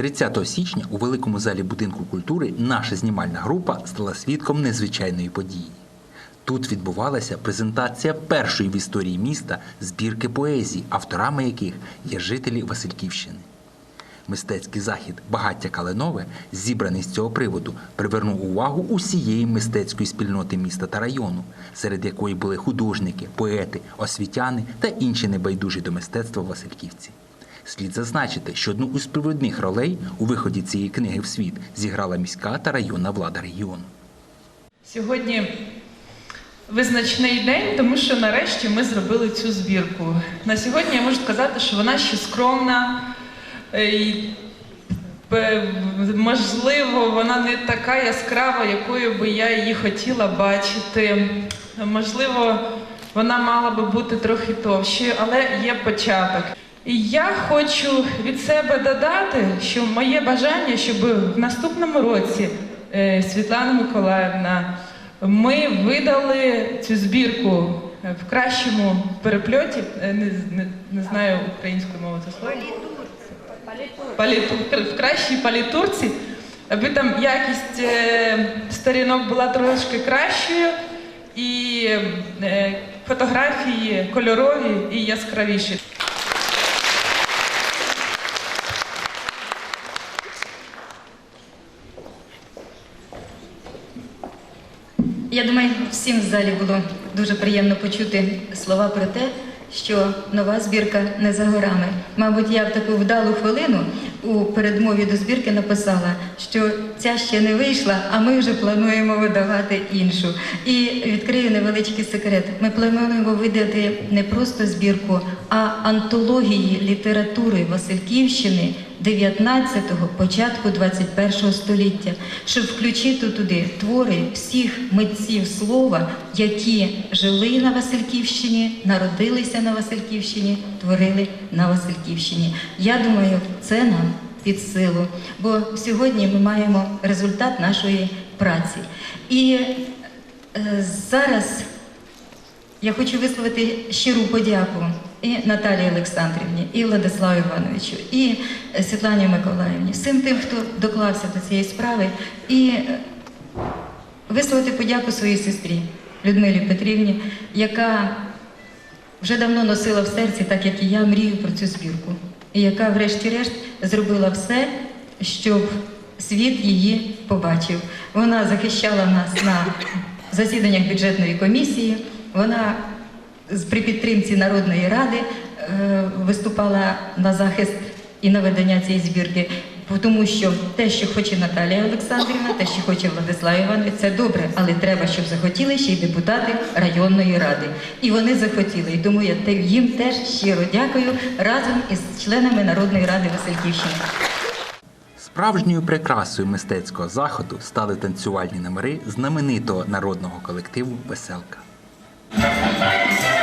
30 січня у великому залі будинку культури наша знімальна група стала свідком незвичайної події. Тут відбувалася презентація першої в історії міста збірки поезії, авторами яких є жителі Васильківщини. Мистецький захід Багаття Калинове, зібраний з цього приводу, привернув увагу усієї мистецької спільноти міста та району, серед якої були художники, поети, освітяни та інші небайдужі до мистецтва Васильківці. Слід зазначити, що одну із провідних ролей у виході цієї книги в світ зіграла міська та районна влада регіону. Сьогодні визначний день, тому що нарешті ми зробили цю збірку. На сьогодні я можу сказати, що вона ще скромна. е, І, можливо, вона не така яскрава, якою би я її хотіла бачити. Можливо, вона мала би бути трохи товщою, але є початок. І я хочу від себе додати, що моє бажання, щоб в наступному році е, Світлана Миколаївна, ми видали цю збірку в кращому перепльоті, е, не, не, не знаю українською мовою це слово. Палітур, в кращій палітурці, аби там якість е, сторінок була трошки кращою, і е, фотографії кольорові і яскравіші. Я думаю, всім в залі було дуже приємно почути слова про те, що нова збірка не за горами. Мабуть, я в таку вдалу хвилину у передмові до збірки написала, що ця ще не вийшла, а ми вже плануємо видавати іншу. І відкрию невеличкий секрет. Ми плануємо видати не просто збірку, а антології літератури Васильківщини 19-го, початку 21-го століття, щоб включити туди твори всіх митців слова, які жили на Васильківщині, народилися на Васильківщині, творили на Васильківщині. Я думаю, це нам під силу, бо сьогодні ми маємо результат нашої праці. І е, зараз я хочу висловити щиру подяку і Наталії Олександрівні, і Владиславу Івановичу, і Світлані Миколаївні, всім тим, хто доклався до цієї справи, і е, висловити подяку своїй сестрі Людмилі Петрівні, яка вже давно носила в серці, так як і я, мрію про цю збірку, і яка, врешті-решт, зробила все, щоб світ її побачив. Вона захищала нас на засіданнях бюджетної комісії. Вона при підтримці Народної ради е, виступала на захист і на видання цієї збірки. Тому що те, що хоче Наталія Олександрівна, те, що хоче Владислав Іванович, це добре, але треба, щоб захотіли ще й депутати районної ради. І вони захотіли. І тому я їм теж щиро дякую разом із членами Народної ради Васильківщини. Справжньою прикрасою мистецького заходу стали танцювальні номери знаменитого народного колективу Веселка. Thank you.